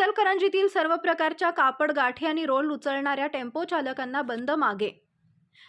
इचलकरंजीतील सर्व प्रकारच्या कापड गाठी आणि रोल उचलणाऱ्या टेम्पो चालकांना बंद मागे.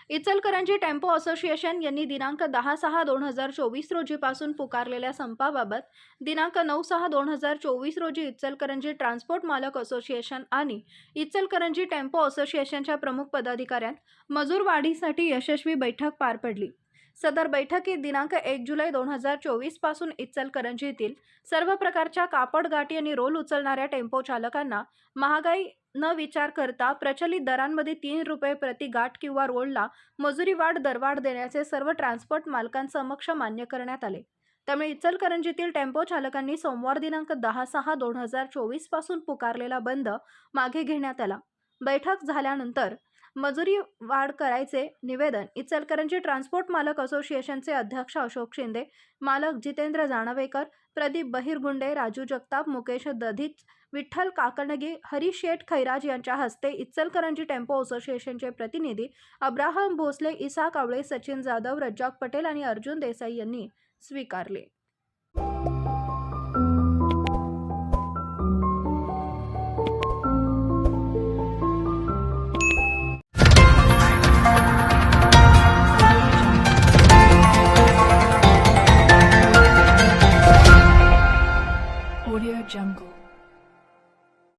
इचलकरंजी टेम्पो असोसिएशन यांनी दिनांक दहा सहा दोन हजार चोवीस रोजीपासून पुकारलेल्या संपाबाबत दिनांक नऊ सहा दोन हजार चोवीस रोजी इचलकरंजी ट्रान्सपोर्ट मालक असोसिएशन आणि इचलकरंजी टेम्पो असोसिएशनच्या प्रमुख पदाधिकाऱ्यांत मजूर वाढीसाठी यशस्वी बैठक पार पडली. सदर बैठकीत दिनांक एक जुलै दोन हजार चोवीसपासून इचलकरंजीतील सर्व प्रकारच्या कापड गाठी आणि रोल उचलणाऱ्या टेम्पो चालकांना महागाई न विचार करता प्रचलित दरांमध्ये तीन रुपये प्रति गाठ किंवा रोलला मजुरी वाढ दरवाढ देण्याचे सर्व ट्रान्सपोर्ट मालकांसमक्ष मान्य करण्यात आले. त्यामुळे इचलकरंजीतील टेम्पो चालकांनी सोमवार दिनांक दहा सहा दोन हजार चोवीसपासून पुकारलेला बंद मागे घेण्यात आला. बैठक झाल्यानंतर मजुरी वाढ करायचे निवेदन. इचलकरंजी ट्रान्सपोर्ट मालक असोसिएशनचे अध्यक्ष अशोक शिंदे मालक जितेंद्र जाणवेकर प्रदीप बहिरगुंडे राजू जगताप मुकेश दधीच विठ्ठल काकणगी हरी शेठ खैराज यांच्या हस्ते इचलकरंजी टेम्पो असोसिएशनचे प्रतिनिधी अब्राहम भोसले इसा कावळे सचिन जाधव रज्जाक पटेल आणि अर्जुन देसाई यांनी स्वीकारले. Audio Jungle.